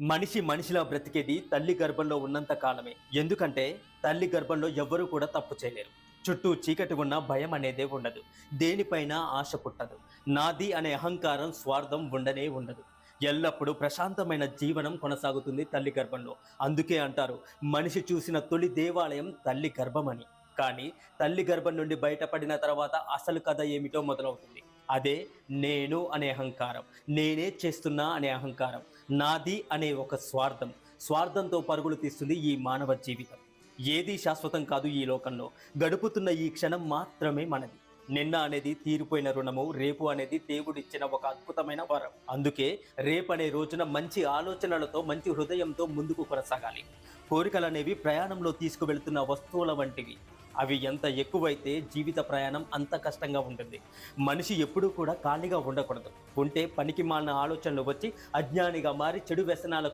మనిషి మనిషిలా బ్రతికేది తల్లి గర్భంలో ఉన్నంత కాలమే. ఎందుకంటే తల్లి గర్భంలో ఎవ్వరూ కూడా తప్పు చేయలేరు. చుట్టూ చీకటి ఉన్న భయం అనేదే ఉండదు. దేనిపైన ఆశ పుట్టదు. నాది అనే అహంకారం స్వార్థం ఉండనే ఉండదు. ఎల్లప్పుడూ ప్రశాంతమైన జీవనం కొనసాగుతుంది తల్లి గర్భంలో. అందుకే అంటారు మనిషి చూసిన తొలి దేవాలయం తల్లి గర్భమని. కానీ తల్లి గర్భం నుండి బయటపడిన తర్వాత అసలు కథ ఏమిటో మొదలవుతుంది. అదే నేను అనే అహంకారం. నేనే చేస్తున్నా అనే అహంకారం. నాది అనే ఒక స్వార్థం. స్వార్థంతో పరుగులు తీస్తుంది ఈ మానవ జీవితం. ఏది శాశ్వతం కాదు ఈ లోకంలో. గడుపుతున్న ఈ క్షణం మాత్రమే మనది. నిన్న అనేది తీరిపోయిన రుణము రేపు అనేది దేవుడిచ్చిన ఒక అద్భుతమైన వరం. అందుకే రేపు అనే రోజున మంచి ఆలోచనలతో మంచి హృదయంతో ముందుకు కొనసాగాలి. కోరికలు అనేవి ప్రయాణంలో తీసుకువెళ్తున్న వస్తువుల వంటివి. అవి ఎంత ఎక్కువైతే జీవిత ప్రయాణం అంత కష్టంగా ఉంటుంది. మనిషి ఎప్పుడూ కూడా ఖాళీగా ఉండకూడదు. ఉంటే పనికి మాలిన ఆలోచనలు వచ్చి అజ్ఞానిగా మారి చెడు వ్యసనాల